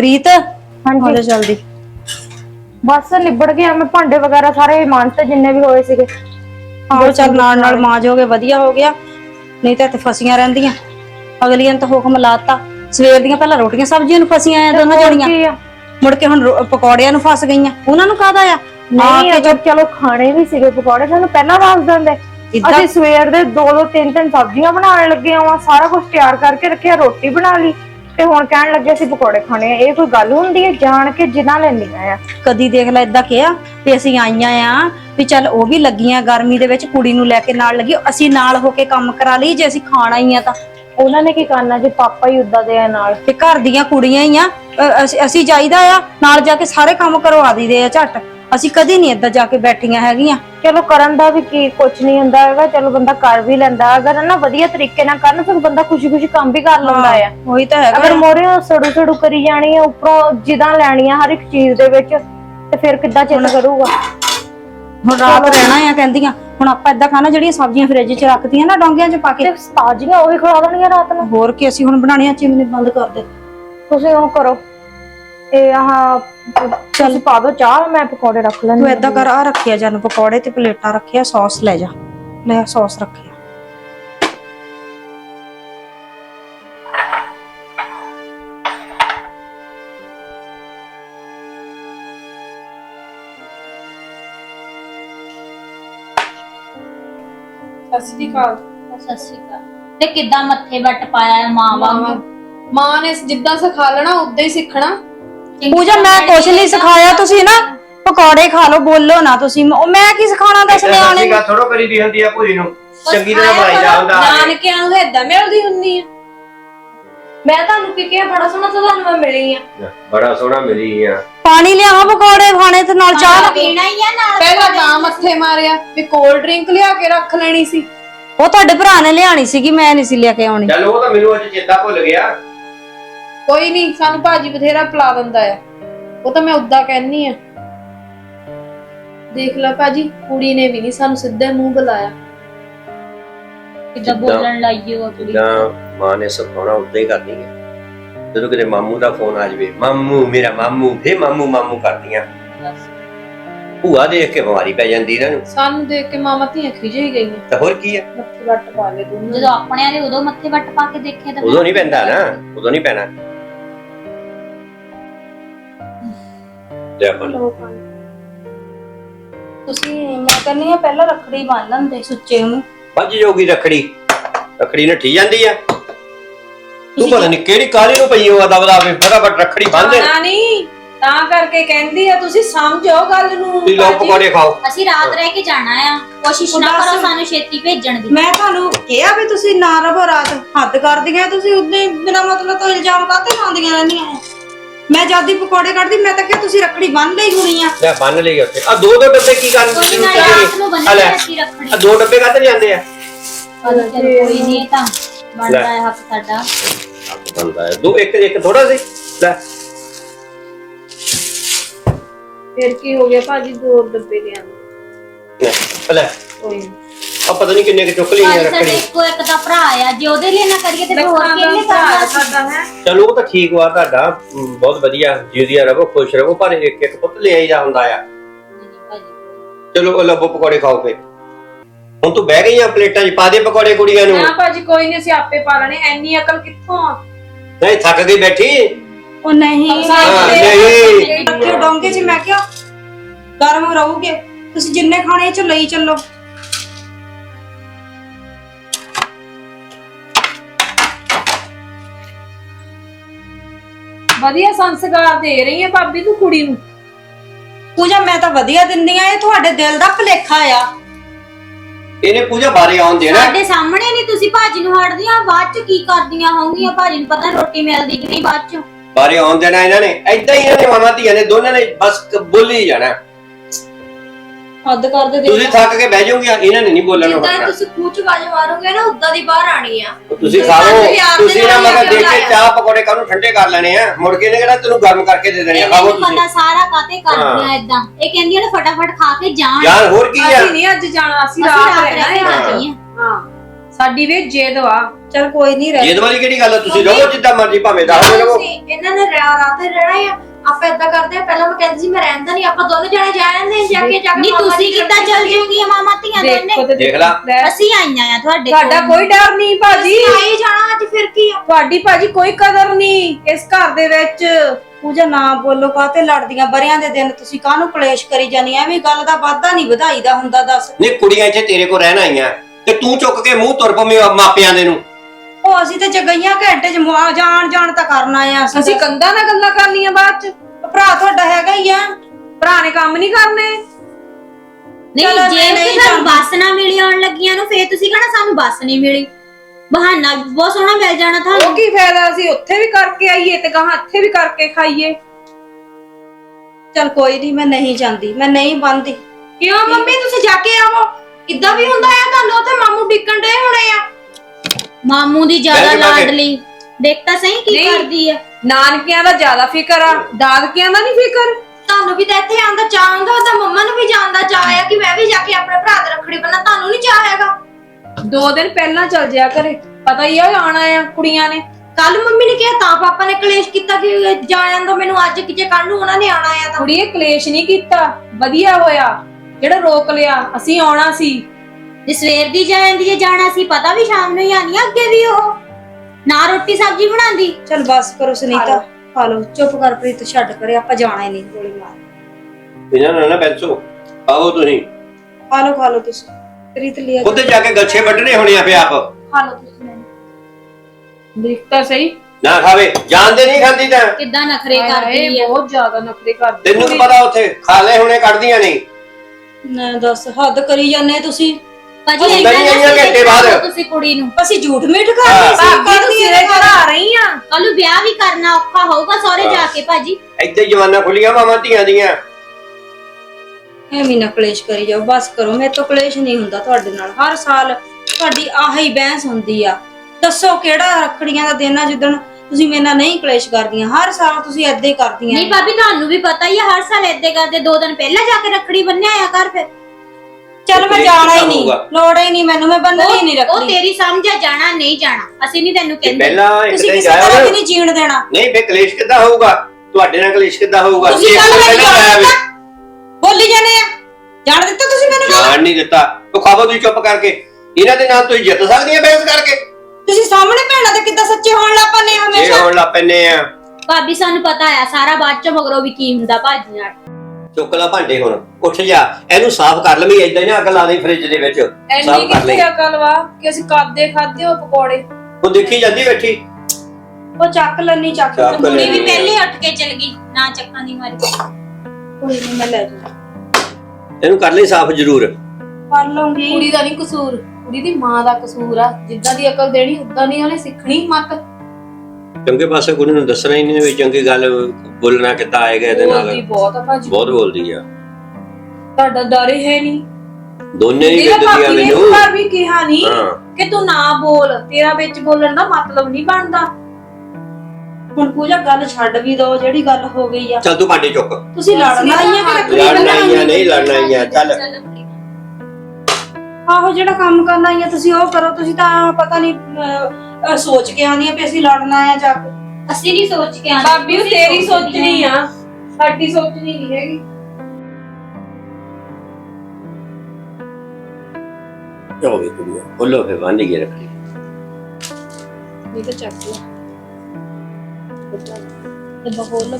ਪ੍ਰੀਤ? ਹਾਂਜੀ। ਹਾਂਜੀ ਜਲਦੀ। ਬਸ ਨਿਬੜ ਗਿਆ ਮੈਂ ਭਾਂਡੇ ਵਗੈਰਾ ਸਾਰੇ ਮਾਂਜਤੇ ਜਿੰਨੇ ਵੀ ਹੋਏ ਸੀਗੇ। ਆਹੋ ਚੱਲ ਨਾਲ ਨਾਲ ਮਾਂਜ ਹੋ ਗਏ ਵਧੀਆ ਹੋ ਗਿਆ। ਨਹੀਂ ਤਾਂ ਇੱਥੇ ਫਸੀਆਂ ਰਹਿੰਦੀਆਂ। ਅਗਲੀਆਂ ਨੂੰ ਤਾਂ ਹੁਕਮ ਲਾਤਾ। ਸਵੇਰ ਦੀਆਂ ਪਹਿਲਾਂ ਰੋਟੀਆਂ ਸਬਜ਼ੀਆਂ ਨੂੰ ਫਸੀਆਂ ਆ ਦੋਨੋਂ ਹੋਰ ਜਣੀਆਂ। ਕੀ ਆ? ਮੁੜ ਕੇ ਹੁਣ ਰੋ- ਪਕੌੜਿਆਂ ਨੂੰ ਫਸ ਗਈਆਂ। ਉਹਨਾਂ ਨੂੰ ਕਾਹਦਾ ਆ? ਨਹੀਂ ਅਗਰ ਚਲੋ ਖਾਣੇ ਵੀ ਸੀਗੇ ਪਕੌੜੇ ਸਾਨੂੰ ਪਹਿਲਾਂ ਦੱਸ ਦਿੰਦੇ। ਇੱਦਾਂ- ਅਸੀਂ ਸਵੇਰ ਦੇ ਦੋ ਦੋ ਤਿੰਨ ਤਿੰਨ ਸਬਜ਼ੀਆਂ ਬਣਾਉਣ ਲੱਗੇ ਆ ਸਾਰਾ ਕੁਝ ਤਿਆਰ ਕਰਕੇ ਰੱਖਿਆ ਰੋਟੀ ਬਣਾ ਲਈ। ਤੇ ਹੁਣ ਕਹਿਣ ਲੱਗੇ ਅਸੀਂ ਪਕੌੜੇ ਖਾਣੇ ਆ। ਇਹ ਕੋਈ ਗੱਲ ਹੁੰਦੀ ਹੈ? ਜਾਣ ਕੇ ਜਿਨਾ ਲੈਂਦੀਆਂ ਆ। ਕਦੀ ਦੇਖ ਲੈ ਇਦਾਂ ਕਿਹਾ ਵੀ ਅਸੀਂ ਆਈਆਂ ਆ ਵੀ ਚੱਲ ਉਹ ਵੀ ਲੱਗੀਆਂ ਗਰਮੀ ਦੇ ਵਿੱਚ ਕੁੜੀ ਨੂੰ ਲੈ ਕੇ ਨਾਲ ਲੱਗੀ। ਅਸੀਂ ਨਾਲ ਹੋ ਕੇ ਕੰਮ ਕਰਾ ਲਈ ਜੇ ਅਸੀਂ ਖਾਣਾ ਹੀ ਆ ਤਾਂ। ਉਹਨਾਂ ਨੇ ਕੀ ਕਰਨਾ ਜੇ ਪਾਪਾ ਹੀ ਉਦਾਂ ਦੇ ਆ ਨਾਲ? ਤੇ ਘਰ ਦੀਆਂ ਕੁੜੀਆਂ ਹੀ ਆ। ਅ- ਅਸੀਂ- ਅਸੀਂ ਜਾਈਦਾ ਆ ਨਾਲ ਜਾ ਕੇ ਸਾਰੇ ਕੰਮ ਕਰਵਾ ਦਈਦੇ ਆ ਝੱਟ। ਅਸੀਂ ਕਦੀ ਨਹੀਂ ਏਦਾਂ ਜਾ ਕੇ ਬੈਠੀਆਂ ਹੈਗੀਆਂ। ਚਲੋ ਕਰਨ ਦਾ ਵੀ ਕੀ ਕੁਝ ਨਹੀਂ ਹੁੰਦਾ ਹੈਗਾ ਚਲੋ ਬੰਦਾ ਕਰ ਵੀ ਲੈਂਦਾ। ਅਗਰ ਨਾ ਵਧੀਆ ਤਰੀਕੇ ਨਾਲ ਕਰਨ ਫਿਰ ਬੰਦਾ ਖੁਸ਼ੀ-ਖੁਸ਼ੀ ਕੰਮ ਵੀ ਕਰ ਲੈਂਦਾ ਆ। ਉਹੀ ਤਾਂ ਹੈਗਾ ਅਗਰ ਮੋਰੇ ਸੜੂ ਸੜੂ ਕਰੀ ਜਾਣੀ ਹੈ ਉੱਪਰੋਂ ਜਿੱਦਾਂ ਲੈਣੀਆਂ ਹਰ ਇੱਕ ਚੀਜ਼ ਦੇ ਵਿੱਚ ਤੇ ਫਿਰ ਕਿੱਦਾਂ ਚਿੱਤ ਕਰੂਗਾ? ਹੁਣ ਰਾਤ ਰਹਿਣਾ ਆ ਕਹਿੰਦੀਆਂ ਹੁਣ ਆਪਾਂ ਏਦਾਂ ਖਾਣਾ ਜਿਹੜੀਆਂ ਸਬਜ਼ੀਆਂ ਫ੍ਰਿਜ 'ਚ ਰੱਖਦੀਆਂ ਨਾ ਡੋਂਗਿਆਂ 'ਚ ਪਾ ਕੇ। ਤੇ ਤਾਜ਼ੀਆਂ ਉਹੀ ਖਵਾ ਦੇਣੀਆਂ ਰਾਤ ਨੂੰ। ਹੋਰ ਕੀ ਅਸੀਂ ਹੁਣ ਬਣਾਣੀਆਂ ਚਿਮਨੀ ਬੰਦ ਕਰ ਦੇ। ਤੁਸੀਂ ਉਹ ਕਰੋ। ਇਹ ਆਹ ਚੱਲ ਪਾ ਦੋ ਚਾਹ ਮੈਂ ਪਕੌੜੇ ਰੱਖ ਲੈਂਦੀ ਤੂੰ ਏਦਾਂ ਕਰ ਆ ਰੱਖਿਆ ਜਨ ਪਕੌੜੇ ਤੇ ਪਲੇਟਾਂ ਰੱਖਿਆ ਸੌਸ ਲੈ ਜਾ। ਲੈ ਸੌਸ ਰੱਖਿਆ। ਸਤਿ ਸ੍ਰੀ ਅਕਾਲ। ਸਤਿ ਸ਼੍ਰੀ ਅਕਾਲ। ਤੇ ਕਿੱਦਾਂ ਮੱਥੇ ਵੱਟ ਪਾਇਆ ਹੈ ਮਾਂ ਵਾਂਗੂ? ਮਾਂ ਨੇ ਜਿੱਦਾਂ ਸਿਖਾ ਲੈਣਾ ਉਦਾਂ ਹੀ ਸਿੱਖਣਾ। ਪੂਜਾ ਮੈਂ ਕੁਛ ਨਹੀਂ ਸਿਖਾਇਆ ਤੁਸੀਂ ਨਾ ਪਕੌੜੇ ਖਾ ਲਓ ਬੋਲੋ ਨਾ ਤੁਸੀਂ। ਉਹ ਮੈਂ ਕੀ ਸਿਖਾਉਣਾ ਦੱਸ ਨਿਆਣੇ ਨੂੰ? ਥੋੜੋ ਕਰੀ ਦੀ ਹੁੰਦੀ ਆ ਭੂਰੀ ਨੂੰ। ਚੰਗੀ ਤਰ੍ਹਾਂ ਆ ਕੇ। ਨਾਨਕਿਆਂ ਨੂੰ ਏਦਾਂ ਮਿਲਦੀ ਹੁੰਦੀ ਆ। ਮੈਂ ਤੁਹਾਨੂੰ ਕੀ ਕਿਹਾ ਬੜਾ ਸੋਹਣਾ ਤਾਂ ਤੁਹਾਨੂੰ ਮੈਂ ਮਿਲੀ ਆ। ਬੜਾ ਸੋਹਣਾ ਮਿਲੀ ਆ। ਪਾਣੀ ਲਿਆਵਾਂ ਪਕੌੜੇ ਖਾਣੇ ਤੇ ਨਾਲ ਚਾਹ ਪੀਣਾ ਹੀ ਆ ਨਾਲ ਪਹਿਲਾਂ ਤਾਂ ਮੱਥੇ ਮਾਰਿਆ ਵੀ ਕੋਲਡ ਡਰਿੰਕ ਲਿਆ ਕੇ ਰੱਖ ਲੈਣੀ ਸੀ। ਉਹ ਤੁਹਾਡੇ ਭਰਾ ਨੇ ਲਿਆਣੀ ਸੀਗੀ ਮੈਂ ਨਹੀਂ ਸੀ ਲਿਆ ਕੇ ਆਉਣੀ। ਚੱਲ ਉਹ ਤਾਂ ਮੈਨੂੰ ਅੱਜ ਚੇਤਾ ਭੁੱਲ ਗਿਆ। ਕੋਈ ਨਹੀਂ ਸਾਨੂੰ ਭਾਜੀ ਬਥੇਰਾ ਪਿਲਾ ਦਿੰਦਾ ਆ। ਉਹ ਤਾਂ ਮੈਂ ਉਦਾਂ ਕਹਿਨੀ ਆ। ਦੇਖ ਲੈ ਭਾਜੀ ਕੁੜੀ ਨੇ ਵੀ ਨਹੀਂ ਸਾਨੂੰ ਸਿੱਧੇ ਮੂੰਹ ਬੁਲਾਇਆ। ਕਿੱਦਾਂ ਬੋਲਣ ਲਾਈਏ ਉਹ ਕੁੜੀ। ਜਿੱਦਾਂ ਮਾਂ ਨੇ ਸਿਖਾਉਣਾ ਉਦਾਂ ਹੀ ਕਰਨੀ ਹੈ ਜਦੋਂ ਕਿਤੇ ਮਾਮੂ ਦਾ ਫੋਨ ਆ ਜਾਵੇ ਮਾਮੂ ਮੇਰਾ ਮਾਮੂ ਫੇ ਮਾਮੂ ਮਾਮੂ ਕਰਦੀਆਂ। ਭੂਆ ਦੇਖ ਕੇ ਬਿਮਾਰੀ ਪੈ ਜਾਂਦੀ ਇਹਨਾਂ ਨੂੰ। ਸਾਨੂੰ ਦੇਖ ਕੇ ਮਾਮਾ ਧੀਆਂ ਖਿਜੇ ਹੀ ਗਈਆਂ। ਤਾਂ ਹੋਰ ਕੀ ਹੈ ਮੱਥੇ ਵੱਟ ਪਾ ਲਏ ਦੋਨੋਂ। ਜਦੋਂ ਆਪਣਿਆਂ ਦੇ ਉਦੋਂ ਮੱਥੇ ਵੱਟ ਪਾ ਕੇ ਦੇਖੇ ਤਾਂ ਉਦੋਂ ਨਹੀਂ ਪੈਂਦਾ ਨਾ ਉਦੋਂ ਨਹੀਂ ਪੈਣਾ। ਤੇ ਆਪਾਂ ਤੁਸੀਂ ਮੈਂ ਕਹਿੰਨੀ ਆ ਪਹਿਲਾਂ ਰੱਖੜੀ ਬੰਨ ਲੈਂਦੇ ਸੁੱਚੇ ਨੂੰ। ਵੱਜ ਜੋਗੀ ਰਖੜੀ। ਰਖੜੀ ਨੱਠੀ ਜਾਂਦੀ ਆ। ਤੂੰ ਪਤਾ ਨਹੀਂ ਕਿਹੜੀ ਕਾਲੀ ਨੂੰ ਪਈ ਹੋਆ ਦਬਦਾ ਵੇ ਫਟਾਫਟ ਰਖੜੀ ਬੰਨ ਦੇ। ਨਾ ਨਹੀਂ। ਤਾਂ ਕਰਕੇ ਕਹਿੰਦੀ ਆ ਤੁਸੀਂ ਸਮਝੋ ਗੱਲ ਨੂੰ ਲੋਕ ਭਾਜੀ। ਪਕੌੜੇ ਖਾਓ। ਅਸੀਂ ਰਾਤ ਰਹਿ ਕੇ ਜਾਣਾ ਆ। ਕੋਸ਼ਿਸ਼ ਨਾ ਕਰੋ ਸਾਨੂੰ ਛੇਤੀ ਭੇਜਣ ਦੀ। ਮੈਂ ਤੁਹਾਨੂੰ ਕਿਹਾ ਵੀ ਤੁਸੀਂ ਨਾ ਰਹੋ ਰਾਤ ਹੱਦ ਕਰਦੀਆਂ। ਤੁਸੀਂ ਉਦੋਂ ਬਿਨਾ ਮਤਲਬ ਤੋਂ ਇਲਜ਼ਾਮ ਕਾਤੇ ਲਾਉਂਦੀਆਂ ਰਹਿੰਦੀਆਂ ਹੈ? ਮੈਂ ਜਦ ਪਕੌੜੇ ਕੱਢਦੀ ਮੈਂ ਤਾਂ ਕਿਹਾ ਤੁਸੀਂ ਰੱਖੜੀ ਬੰਨ ਲਈ ਹੋਣੀ ਆ। ਲੈ ਬੰਨ ਲਈ ਉੱਥੇ। ਆ ਦੋ ਦੋ ਡੱਬੇ ਕੀ ਕਰਨ ਕੋਈ ਤੁਸੀਂ ਨਾ ਰਾਤ ਨੂੰ ਜਿਹੜੇ? ਆ ਅਸੀਂ ਆ ਦੋ ਡੱਬੇ ਕਾਤੇ ਜਾਂਦੇ ਆ? ਚਲੋ ਚਲੋ ਕੋਈ ਨਹੀਂ ਤਾਂ ਬਣਦਾ ਹੈ ਹੱਕ ਸਾਡਾ। ਬੰਦਾ ਹੈ। ਦੋ ਇੱਕ ਇੱਕ ਥੋੜਾ ਸੀ। ਲੈ। ਫਿਰ ਕੀ ਹੋ ਗਿਆ? ਭਾਜੀ ਦੋ ਡੱਬੇ ਦੇ ਆ ਲੈ। ਕੋਈ ਨੀ। ਆ ਪਤਾ ਨਹੀਂ ਕਿੰਨੇ ਕਿ ਚੁੱਕ ਲਈਆਂ ਭਾਜੀ ਸਾਡੇ ਰੱਖੜੀ ਇੱਕੋ ਇੱਕ ਤਾਂ ਭਰਾ ਆ। ਜੇ ਉਹਦੇ ਲਈ ਨਾ ਕਰੀਏ ਤੇ ਫਿਰ ਹੋਰ ਲੱਖਾਂ ਦਾ ਕਿਹਨੇ ਭਰਾ ਕਰਨਾ ਸੀ? ਸਾਡਾ ਹੈ? ਚਲੋ ਉਹ ਤਾਂ ਠੀਕ ਵਾ ਤੁਹਾਡਾ। ਬਹੁਤ ਵਧੀਆ। ਜਿਉਦਿਆ ਰਹੋ ਖੁਸ਼ ਰਹੋ। ਪਰ ਇੱਕ ਇੱਕ ਪੁੱਤ ਲੈ ਆਈਦਾ ਹੁੰਦਾ ਆ। ਚਲੋ ਉਹ ਲੱਭੋ ਪਕੌੜੇ ਖਾਓ ਫੇ ਹੁਣ ਤੂੰ ਬਹਿ ਗਈ ਆ ਪਲੇਟਾਂ 'ਚ ਪਾ ਦੇ ਪਕੌੜੇ ਕੁੜੀਆਂ ਨੂੰ। ਨਾ ਭਾਜੀ ਕੋਈ ਨਹੀਂ ਅਸੀਂ ਆਪੇ ਪਾ ਲੈਣੇ। ਐਨੀ ਅਕਲ ਕਿੱਥੋਂ ਆ? ਨਹੀਂ ਥੱਕ ਗਈ ਬੈਠੀ। ਉਹ ਨਹੀਂ। ਨਹੀਂ। ਰੱਖਿਓ ਡੋਂਗੇ 'ਚ ਮੈਂ ਕਿਹਾ ਗਰਮ ਰਹੂਗੇ। ਤੁਸੀਂ ਜਿੰਨੇ ਖਾਣੇ ਇਹ 'ਚ ਲਈ ਚੱਲੋ। ਵਧੀਆ ਸੰਸਕਾਰ ਦੇ ਰਹੀ ਹੈ ਭਾਬੀ ਤੂੰ ਕੁੜੀ ਨੂੰ। ਪੂਜਾ ਮੈਂ ਤਾਂ ਵਧੀਆ ਦਿੰਦੀ ਆ ਇਹ ਤੁਹਾਡੇ ਦਿਲ ਦਾ ਭਲੇਖਾ ਆ। ਇਹਨੇ ਪੂਜਾ ਬਾਰੇ ਆਉਣ ਦੇਣਾ। ਸਾਡੇ ਸਾਹਮਣੇ ਨਹੀਂ ਤੁਸੀਂ ਭਾਜੀ ਨੂੰ ਹਟਦੀਆਂ ਬਾਅਦ ਚ ਕੀ ਕਰਦੀਆਂ ਹੋਣਗੀਆਂ? ਭਾਜੀ ਨੂੰ ਪਤਾ ਰੋਟੀ ਮਿਲਦੀ ਕਿ ਨਹੀਂ ਬਾਅਦ ਚ? ਬਾਰੇ ਆਉਣ ਦੇਣਾ ਇਹਨਾਂ ਨੇ ਐਦਾਂ ਹੀ ਇਹਨਾਂ ਨੇ ਮਾਮਾ ਧੀਆਂ ਨੇ ਦੋਨਾਂ ਨੇ ਬਸ ਕ- ਬੋਲੀ ਜਾਣਾ। ਹੱਦ ਕਰਦੇ ਤੁਸੀਂ ਥੱਕ ਕੇ ਬਹਿ ਜਾਓਗੇ ਇਹਨਾਂ ਨੇ ਨਹੀਂ ਬੋਲਣਾ ਜਿੱਦਾਂ ਹੋਣਾ ਤੁਸੀਂ ਖੂਹ ਚ ਵਾਜ ਮਾਰੋਗੇ ਨਾ ਉਦਾਂ ਦੀ ਬਾਹਰ ਆਣੀ ਆ। ਤੁਸੀਂ ਖਾ ਲਓ ਦੇ ਤੁਸੀਂ ਨਾ ਨਾਲ ਮਗਰ ਦੇਖ ਕੇ। ਚਾਹ ਪਕੌੜੇ ਕਾਹਨੂੰ ਠੰਡੇ ਕਰ ਲੈਣੇ ਆ। ਮੁੜ ਕੇ ਇਹਨੇ ਕਿਹੜਾ ਤੈਨੂੰ ਗਰਮ ਕਰਕੇ ਦੇ ਦੇਣੇ ਆ ਖਾਓ ਮੈਨੂੰ ਤੁਸੀਂ। ਪਤਾ ਸਾਰਾ ਕਾਤੇ ਕਰਦੀਆਂ ਇਦਾਂ ਇਹ ਕਹਿੰਦੀਆਂ ਨੇ ਫਟਾਫਟ ਖਾ ਕੇ ਜਾਣ। ਯਾਰ ਹੋਰ ਕੀ ਆ? ਅਸੀਂ ਨਹੀਂ ਅੱਜ ਜਾਣਾ ਅਸੀਂ ਰਾਤ ਰਹਿਣਾ ਹੈ ਹਾਂ। ਸਾਡੀ ਵੇ ਜੇਦ ਵਾ। ਚਲ ਕੋਈ ਨਹੀਂ ਰਹਿ। ਜੇਦ ਵਾਲੀ ਕਿਹੜੀ ਗੱਲ ਆ? ਤੁਸੀਂ ਰਹੋ ਜਿੱਦਾਂ ਮਰਜ਼ੀ ਭਾਵੇਂ ਦਸ ਦਿਨ ਰਹੋ। ਤੁਸੀਂ ਇਹਨਾਂ ਨੇ ਰਾ- ਰਾਤ ਰਹਿਣਾ ਆ। ਆਪਾਂ ਏਦਾਂ ਕਰਦੇ ਆ ਪਹਿਲਾਂ ਮੈਂ ਕਹਿੰਦੀ ਸੀ ਮੈਂ ਰਹਿੰਦਾ ਨਹੀਂ ਆਪਾਂ ਦੋਨੇ ਜਣੇ ਜਾ ਜਾਂਦੇ ਹਾਂ, ਜਾ ਕੇ ਜਾ ਕੇ ਨਹੀਂ ਤੁਸੀਂ ਦੀ ਕਿੱਦਾਂ ਚੱਲ ਜਾਓਗੀਆਂ ਮਾਮਾ ਧੀਆਂ ਦੇਖੋ ਦੋਨੇ? ਤੇ ਦੇਖ ਲਾ। ਅਸੀਂ ਆਈਆਂ ਆ ਤੁਹਾਡੇ ਤੁਹਾਡਾ ਕੋਈ ਡਰ ਨਹੀਂ ਭਾਜੀ। ਆਈ ਜਾਣਾ ਅੱਜ ਫਿਰ ਕੀ ਆ? ਤੁਹਾਡੀ ਭਾਜੀ ਕੋਈ ਕਦਰ ਨਹੀਂ ਇਸ ਘਰ ਦੇ ਵਿੱਚ। ਪੂਜਾ ਨਾ ਬੋਲੋ ਕਾਤੇ ਲੜਦੀਆਂ ਬਰਿਆਂ ਦੇ ਦਿਨ। ਤੁਸੀਂ ਕਾਹਨੂੰ ਕਲੇਸ਼ ਕਰੀ ਜਾਨੀ ਐਵੇਂ ਗੱਲ ਦਾ ਵਾਧਾ ਨਹੀਂ ਵਧਾਈਦਾ ਹੁੰਦਾ ਦੱਸ। ਨਹੀਂ ਕੁੜੀਆਂ ਇੱਥੇ ਤੇਰੇ ਕੋਲ ਰਹਿਣ ਆਈਆਂ। ਤੇ ਤੂੰ ਚੁੱਕ ਕੇ ਮੂੰਹ ਤੁਰ ਪਵੇਂ ਮਾਪਿਆਂ ਦੇ ਨੂੰ। ਉਹ ਅਸੀਂ ਤੇ ਜਗਈਆਂ ਘੰਟੇ ਚ ਮੁਆ- ਜਾਣ ਜਾਣ ਤਾਂ ਕਰਨਾ ਆ। ਅਸੀਂ ਕੰਧਾਂ ਨਾਲ ਗੱਲਾਂ ਕਰਨੀਆਂ ਬਾਅਦ ਚ। ਭਰਾ ਤੁਹਾਡਾ ਹੈਗਾ ਹੀ ਆ। ਭਰਾ ਨੇ ਕੰਮ ਨਹੀਂ ਕਰਨੇ। ਨਹੀਂ ਜੇ ਨਹੀਂ ਕਿ ਜਾਂਦੀ। ਬੱਸ ਨਾ ਮਿਲੀ ਆਉਣ ਲੱਗੀਆਂ ਨੂੰ ਫੇਰ ਤੁਸੀਂ ਕਹਣਾ ਸਾਨੂੰ ਬੱਸ ਨਹੀਂ ਮਿਲੀ। ਬਹਾਨਾ ਬਹੁਤ ਸੋਹਣਾ ਮਿਲ ਜਾਣਾ ਉਹ ਤੁਹਾਨੂੰ ਕੀ ਫਾਇਦਾ ਅਸੀਂ ਉੱਥੇ ਵੀ ਕਰਕੇ ਆਈਏ ਤੇ ਗਾਹਾਂ ਇੱਥੇ ਵੀ ਕਰਕੇ ਖਾਈਏ। ਚਲ ਕੋਈ ਨਹੀਂ ਮੈਂ ਨਹੀਂ ਜਾਂਦੀ ਮੈਂ ਨਹੀਂ ਬੰਦੀ ਕਿਉਂ ਮੰਮੀ ਤੁਸੀਂ ਜਾ ਕੇ ਆਵੋ। ਕਿੱਦਾਂ ਵੀ ਹੁੰਦਾ ਆ ਤੁਹਾਨੂੰ? ਉੱਥੇ ਮਾਮੂ ਡਿੱਕਣ ਦੇ ਹੋਣੇ ਆ। ਮਾਮੂ ਦੀ ਜ਼ਿਆਦਾ ਬਹਿ ਕੇ। ਲਾਡਲੀ। ਦੇਖ ਤਾਂ ਸਹੀ ਕੀ ਨਹੀਂ। ਕਰਦੀ ਆ। ਨਾਨਕਿਆਂ ਦਾ ਜ਼ਿਆਦਾ ਫਿਕਰ ਆ ਦਾਦਕਿਆਂ ਦਾ ਨਹੀਂ ਫਿਕਰ? ਤੁਹਾਨੂੰ ਵੀ ਤਾਂ ਇੱਥੇ ਆਉਣ ਦਾ ਚਾਹ ਹੁੰਦਾ ਉਹਦਾ ਮੰਮਾ ਨੂੰ ਵੀ ਜਾਣ ਦਾ ਚਾਹ ਆ ਕਿ ਮੈਂ ਵੀ ਜਾ ਕੇ ਆਪਣੇ ਭਰਾ ਦੇ ਰੱਖੜੀ ਬੰਨਾ ਤੁਹਾਨੂੰ ਨਹੀਂ ਚਾਹ ਹੈਗਾ? ਦੋ ਦਿਨ ਪਹਿਲਾਂ ਚੱਲ ਜਿਆ ਕਰੇ ਪਤਾ ਹੀ ਆ ਆਣਾ ਆ ਕੁੜੀਆਂ ਨੇ। ਕੱਲ ਮੰਮੀ ਨੇ ਕਿਹਾ ਤਾਂ ਪਾਪਾ ਨੇ ਕਲੇਸ਼ ਕੀਤਾ ਕਿ ਜਾ ਜਾਂਦਾ ਮੈਨੂੰ ਅੱਜ ਕਿ ਜੇ ਕੱਲ ਨੂੰ ਉਹਨਾਂ ਨੇ ਆਣਾ ਆ ਤਾਂ। ਕੁੜੀਏ ਕਲੇਸ਼ ਨਹੀਂ ਕੀਤਾ ਵਧੀਆ ਹੋਇਆ। ਜਿਹੜਾ ਰੋਕ ਲਿਆ ਅਸੀਂ ਆਉਣਾ ਸੀ। ਜੇ ਸਵੇਰ ਦੀ ਜਾਂਦੀ ਹੈ ਜਾਣਾ ਸੀ ਪਤਾ ਵੀ ਸ਼ਾਮ ਨੂੰ ਹੀ ਆਣੀ ਆ ਅੱਗੇ ਵੀ ਉਹ। ਨਾ ਰੋਟੀ ਸਬਜ਼ੀ ਬਣਾਉਂਦੀ। ਚਲ ਬਸ ਕਰੋ ਸੁਨੀਤਾ ਖਾ ਲਓ। ਚੁੱਪ ਕਰ ਪ੍ਰੀਤ ਛੱਡ ਕਰੇ ਆਪਾਂ ਜਾਣਾ ਹੀ ਨਹੀਂ। ਗੋਲੀ ਮਾਰ। ਇਹਨਾਂ ਨਾਲ ਨਾ ਬੈਠੋ। ਆਓ ਤੁਸੀਂ। ਖਾ ਲਓ ਖਾ ਲਓ ਤੁਸੀਂ। ਪ੍ਰੀਤ ਲਿਆ ਉੱਥੇ ਜਾ ਕੇ ਗੱਛੇ ਵੱਢਣੇ ਹੋਣੇ ਆ ਪਿਆ ਆਪ। ਖਾ ਲਓ ਤੁਸੀਂ ਮੈਨੂੰ। ਦੇਖ ਤਾਂ ਸਹੀ। ਨਾ ਖਾਵੇ। ਜਾਣਦੇ ਨਹੀਂ ਖਾਂਦੀ ਤਾਂ। ਕਿੱਦਾਂ ਨਖਰੇ ਹਾਏ, ਕਰਦੀ ਆ। ਬਹੁਤ ਜ਼ਿਆਦਾ ਨਖਰੇ ਕਰਦੀ। ਤੈਨੂੰ ਕੀ ਪਤਾ ਉੱਥੇ ਖਾਲੇ ਹੁਣੇ ਕੱਢਦੀਆਂ ਨਹੀਂ ਨਾ ਦੱਸ ਹੱਦ ਕਰੀ ਜਾਂਦੇ ਤੁਸੀਂ? ਭਾਜੀ ਅਸੀਂ ਇੰਨਾ ਗਲੀ ਨਾ ਘੰਟੇ ਬਾਅਦ। ਤੁਸੀਂ ਕੁੜੀ ਨੂੰ। ਅਸੀਂ ਝੂਠ ਮੀਠ। ਕਰਦੇ ਸੀ ਭਾਬੀ ਤੂੰ ਸਿਰੇ ਚੜਾ ਰਹੀ ਆ। ਕੱਲ ਨੂੰ ਵਿਆਹ ਵੀ ਕਰਨਾ ਔਖਾ ਹੋਊਗਾ ਸਹੁਰੇ ਜਾ ਕੇ ਭਾਜੀ। ਇੱਥੇ ਜਵਾਨਾਂ ਖੁੱਲੀਆਂ ਮਾਵਾਂ ਧੀਆਂ ਦੀਆਂ। ਐਵੇਂ ਨਾ ਕਲੇਸ਼ ਕਰੀ ਜਾਓ ਬਸ ਕਰੋ। ਮੇਰੇ ਤੋਂ ਕਲੇਸ਼ ਨਹੀਂ ਹੁੰਦਾ ਤੁਹਾਡੇ ਨਾਲ। ਹਰ ਸਾਲ ਤੁਹਾਡੀ ਆਹੀ ਬਹਿਸ ਹੁੰਦੀ ਆ। ਦੱਸੋ ਕਿਹੜਾ ਰੱਖੜੀਆਂ ਦਾ ਦਿਨ ਆ ਜਿੱਦਣ ਤੁਸੀਂ ਮੇਰੇ ਨਾਲ ਨਹੀਂ ਕਲੇਸ਼ ਕਰਦੀਆਂ ਹਰ ਸਾਲ ਤੁਸੀਂ ਹੀ ਕਰਦੀਆਂ ਨਹੀਂ ਭਾਬੀ ਤੁਹਾਨੂੰ ਵੀ ਪਤਾ ਹੀ ਆ ਹਰ ਸਾਲ ਏਦਾਂ ਕਰਦੇ ਦੋ ਦਿਨ ਪਹਿਲਾਂ ਜਾ ਕੇ ਰੱਖੜੀ ਬੰਨਿਆ ਆ ਕਰ ਫਿਰ। ਚੱਲ ਮੈਂ ਜਾਣਾ ਹੀ ਨਹੀਂ? ਲੋੜ ਹੀ ਨਹੀਂ ਮੈਨੂੰ ਮੈਂ ਬੰਨਣੀ ਹੀ ਨਹੀਂ ਉਹ ਰੱਖਦੀ ਤੇਰੀ ਸਮਝ ਆ ਜਾਣਾ ਨਹੀਂ ਜਾਣਾ ਅਸੀਂ ਨਹੀਂ ਤੈਨੂੰ ਤੇ ਕਹਿੰਦੇ। ਪਹਿਲਾਂ ਇੱਕ ਤੁਸੀਂ ਦਿਨ ਕਿਸੇ ਤਰ੍ਹਾਂ ਜਾਇਆ ਵੀ ਨਹੀਂ ਜੀਣ ਦੇਣਾ। ਨਹੀਂ ਫੇ ਕਲੇਸ਼ ਕਿੱਦਾਂ ਹੋਊਗਾ? ਤੁਹਾਡੇ ਨਾਲ ਕਲੇਸ਼ ਕਿੱਦਾਂ ਹੋਊਗਾ? ਤੁਸੀਂ ਜੇ ਕੱਲ ਮੈਨੂੰ ਪਹਿਲਾਂ ਜਾਣ ਜਾਇਆ ਵੀ, ਦਿੱਤਾ। ਬੋਲੀ ਜਾਂਦੇ ਆ। ਜਾਣ ਦਿੱਤਾ ਤੁਸੀਂ ਮੈਨੂੰ? ਜਾਣ ਨਹੀਂ ਦਿੱਤਾ। ਤੂੰ ਖਾਬੋ ਤੁਸੀਂ ਚੁੱਪ ਕਰਕੇ। ਇਹਨਾਂ ਦੇ ਨਾਲ ਤੁਸੀਂ ਜਿੱਤ ਸਕਦੀਆਂ ਬਹਿਸ ਕਰਕੇ। ਤੁਸੀਂ ਸਾਹਮਣੇ ਭੈਣਾਂ ਦੇ ਕਿੱਦਾਂ ਸੱਚੇ ਹੋਣ ਲੱਗ ਪੰਨੇ ਜੇ ਹਮੇਸ਼ਾ? ਹੋਣ ਲੱਗ ਪੈਨੇ ਆ। ਭਾਬੀ ਸਾਨੂੰ ਪਤਾ ਆ ਸਾਰਾ ਬਾਅਦ ਚ ਮਗਰੋਂ ਵੀ ਕੀ ਹੁੰਦਾ ਭਾਜੀ ਨਾਲ। ਚੁੱਕ ਲਾ ਭਾਂਡੇ ਹੁਣ ਉੱਠ ਜਾ। ਇਹਨੂੰ ਸਾਫ਼ ਕਰ ਲਵੀਂ ਏਦਾਂ ਹੀ ਨਾ ਅੱਗ ਲਾ ਦੇ ਫ੍ਰਿਜ ਦੇ ਵਿੱਚ। ਐਨੀ ਸਾਫ਼ ਕਰ ਲਈ। ਕਿੱਥੇ ਅਕਲ ਵਾ ਕਿ ਅਸੀਂ ਕਾਦੇ ਖਾਦੇ ਹੋ ਪਕੌੜੇ? ਉਹ ਦੇਖੀ ਜਾਂਦੀ ਬੈਠੀ। ਉਹ ਚੱਕ ਲੈਣੀ ਚੱਕ ਚੱਕ ਲੈਣੀ। ਕੁੜੀ ਵੀ। ਪਹਿਲੇ ਉੱਠ ਕੇ ਚਲ ਗਈ ਨਾ ਚੱਕਾਂ ਦੀ ਮਾਰੀ। ਕੋਈ ਨਹੀਂ ਮੈਂ ਲੈ ਜਾਊਂ। ਇਹਨੂੰ ਕਰ ਲਈ ਸਾਫ਼ ਜ਼ਰੂਰ। ਕਰ ਲਵਾਂਗੀ ਕੁੜੀ ਦਾ ਨਹੀਂ ਕਸੂਰ। ਕੁੜੀ ਦੀ ਮਾਂ ਦਾ ਕਸੂਰ ਆ ਜਿੱਦਾਂ ਦੀ ਅਕਲ ਦੇਣੀ ਉਦਾਂ ਦੀ ਉਹਨੇ ਸਿੱਖਣੀ ਮਤ। ਚੰਗੇ ਪਾਸੇ ਕੁੜੀ ਨੂੰ ਦੱਸਣਾ ਹੀ ਨਹੀਂ ਵੀ ਚੰਗੀ ਗੱਲ ਬੋਲਣਾ ਕਿੱਦਾਂ ਆਏਗਾ ਇਹਦੇ ਬੋਲਦੀ ਨਾਲ ਬਹੁਤ ਆ ਭਾਜੀ। ਬਹੁਤ ਬੋਲਦੀ ਆ। ਤੁਹਾਡਾ ਡਰ ਹੀ ਹੈ ਨਹੀਂ। ਦੋਨੇ ਹੀ ਤੇਰਾ ਵਿਦਦੀਆਂ ਭਾਬੀ ਨੇ ਇੱਕ ਮੈਨੂੰ ਵਾਰ ਵੀ ਕਿਹਾ ਨਹੀਂ ਹਾਂ। ਕਿ ਤੂੰ ਨਾ ਬੋਲ ਤੇਰਾ ਵਿੱਚ ਬੋਲਣ ਦਾ ਮਤਲਬ ਨਹੀਂ ਬਣਦਾ। ਹੁਣ ਪੂਜਾ ਗੱਲ ਛੱਡ ਵੀ ਦੋ ਜਿਹੜੀ ਗੱਲ ਹੋ ਗਈ ਆ। ਚੱਲ ਤੂੰ ਭਾਂਡੇ ਚੁੱਕ। ਤੁਸੀਂ ਲੜਨਾ ਆਈਆਂ ਕਿ ਰੱਖੜੀ ਲੜਨਾ ਆਈਆਂ ਨਹੀਂ ਲੜਨਾ ਆਈਆਂ ਚੱਲ। ਆਹੋ ਜਿਹੜਾ ਕੰਮ ਕਰਨਾ ਆਈਆਂ ਤੁਸੀਂ ਉਹ ਕਰੋ ਤੁਸੀਂ ਤਾਂ ਪਤਾ ਨਹੀਂ ਅਹ, ਅਹ, ਸੋਚ ਕੇ ਆਉਂਦੀਆਂ ਵੀ ਅਸੀਂ ਲੜਨਾ ਆ ਜਾ ਕੇ। ਅਸੀਂ ਨਹੀਂ ਸੋਚ ਕੇ ਆਉਂਦੇ ਭਾਬੀ ਉਹ ਤੇਰੀ ਸੋਚਣੀ ਆ। ਸਾਡੀ ਸੋਚਣੀ ਨਹੀਂ ਹੈਗੀ। ਚਲੋ ਵੀ ਕੁੜੀਆਂ ਬੋਲੋ ਫੇ ਬੰਨ ਗਈ ਰੱਖੜੀ। ਨਹੀਂ ਤਾਂ ਚੱਕ ਲਓ ਤੇ ਬਖੋਲ ਲੋ